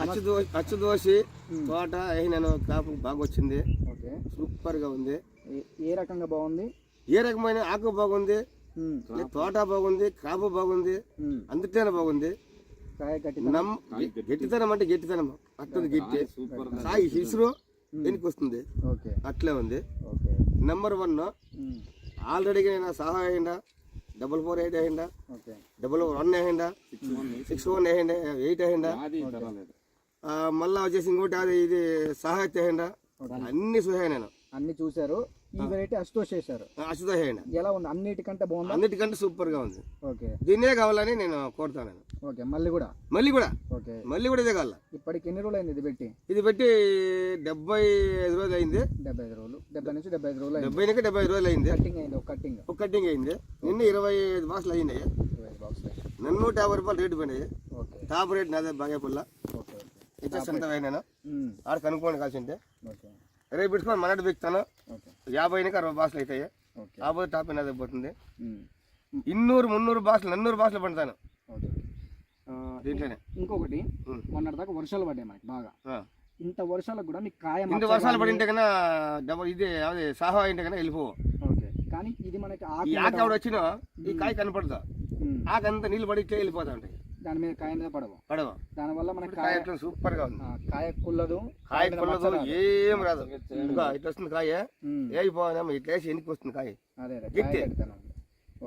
అచ్చు అచ్చు దోసి తోట అయినాను కాపు బాగా వచ్చింది. ఓకే. సూపర్గా ఉంది. ఏ- రకంగా బాగుంది? ఏ రకమైన ఆకు బాగుంది? తోట బాగుంది? కాపు బాగుంది? ఉమ్. అందుతేనే బాగుంది. గట్టితనం. అంటే గట్టితనం. అట్టుంది గట్టి. కాయ ఇసురు వెనక్కి వస్తుంది ఓకే. అట్లే ఉంది. ఓకే. Number one. ఆల్రెడీ నేను సహా అయ్యిందా డబుల్ ఫోర్ ఎయిట్ అయ్యిందా ఓకే. డబుల్ వన్ అయ్యిందా సిక్స్ వన్ అయ్యిందా ఎయిట్ అయ్యిందా మళ్ళా వచ్చేసి ఇంకోటి అది ఇది సహాయత అయ్యిందా అన్ని సుహాయ నేను. అన్ని చూశారు. ఈ వెరైటీ అస్టోస్ చేశారు. అశుద్ధ అయ్యిందా ఎలా ఉంది? అన్నిటికంటే బాగుందా? అన్నిటికంటే సూపర్గా ఉంది. ఓకే. దీన్నే కావాలని నేను కోరుతాను ఓకే మళ్ళీ కూడా? మళ్ళీ కూడా. ఓకే. మళ్ళీ కూడా ఇదే కావాల? ఇప్పటికి ఎన్ని రోజులు అయింది ఇది పెట్టి? ఇది పెట్టి డెబ్బై ఐదు రోజులు అయింది. డెబ్బై ఐదు రోజులు. డెబ్బై నుంచి డెబ్బై ఐదు రోజులు డెబ్బై నుంచి డెబ్బై ఐదు రోజులు అయింది. కట్టింగ్ అయింది ఒక కట్టింగ్ ఒక కటింగ్ అయింది. నిన్న ఇరవై ఐదు బాక్సులు అయింది నూట యాభై రూపాయలు రేటు పడినాయి ఓకే. టాప్ రేట్ నాదే బాగా పుల్ల ఇచ్చేసి ఎంత ఉమ్, ఆడ కనుక్కోండి కాల్సి ఉంటే రేపు పెట్టుకొని మనటి బిక్తాను యాభై నుంచి అరవై బాక్సులు అవుతాయి. కాకపోతే టాప్ నాదే పోతుంది. ఉమ్, ఇన్నూరు మున్నూరు బాక్సులు నన్నూరు బాక్సులు పండుతాను. ఆ, దీంట్లోనే. ఇంకొకటి. మొన్నటిదాకా వర్షాలు పడ్డాయి మనకి బాగా. ఆ. ఇంత వర్షాలకు కూడా మీకు కాయ ఇంత వర్షాలు పడింటే కన్నా డబల్ ఇది అదే సాహా అయింటే కన్నా వెళ్ళిపో. ఓకే. కానీ ఇది మనకి ఆకు ఆకు ఆవిడ వచ్చినా ఈ కాయ కనపడదా. ఆకంతా నీళ్ళు పడి ఇట్లే వెళ్ళిపోతా ఉంటాయి. దాని మీద కాయ మీద పడవు. పడవ. దానివల్ల మనకి కాయ ఎట్లా సూపర్గా ఉంది కాయ కుల్లదు. కాయ కొల్లదు. ఏం రాదు. ఇంకా ఇట్లా వస్తుంది కాయ? వేగిపోవాలేమో ఇట్లా వేసి ఎనికి వస్తుంది కాయ. అదే గిట్టి.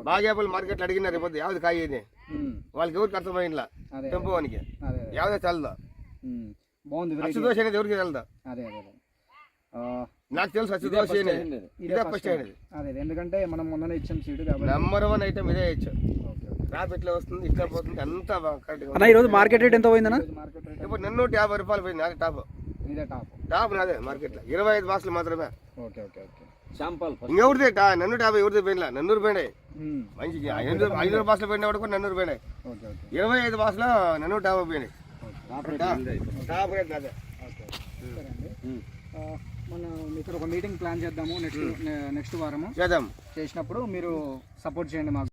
బాగేపల్లి మార్కెట్లో అడిగినారు రేపు యావది కాయ ఇది. వాళ్ళకి ఎవరికి అర్థమైందిలా అదే టెంపో వానికి. అదే అదే. యావదే చల్లదా? బాగుంది వెరైటీ అచ్చుదోష అనేది ఎవరికి తెలదా? అదే అదే నాకు తెలుసు అచ్చుదోష అనేది. ఇదే ఫస్ట్ అనేది. అదే. ఎందుకంటే మనం మొన్ననే ఇచ్చాం కాబట్టి. నెంబర్ వన్ ఐటమ్ ఇదే ఇచ్చు. ఓకే. క్రాప్ ఇట్లా వస్తుంది ఇట్లా పోతుంది అంతా అన్న ఈరోజు మార్కెట్ రేట్ ఎంత పోయిందన్న? మార్కెట్ రేట్ ఇప్పుడు నన్ను యాభై రూపాయలు పోయింది నాది టాప్ ఇదే టాప్ టాప్ నాదే మార్కెట్లో ఇరవై ఐదు బాక్సులు మాత్రమే. ఓకే ఓకే టా నన్ను యాభై ఎవరిదే పోయినా నన్నూరు పోయినాయి. మంచిగా ఐదు ఐదు బాక్సులు పోయినా కూడా నన్నూరు పోయినాయి. Okay okay. ఇరవై ఐదు బాక్సులు నన్ను యాభై పోయినాయి. టాప్ రేట్ నాదే. మనం ఇక్కడ ఒక మీటింగ్ ప్లాన్ చేద్దాము నెక్స్ట్ నెక్స్ట్ వారము. చేద్దాం. చేసినప్పుడు మీరు సపోర్ట్ చేయండి మాకు.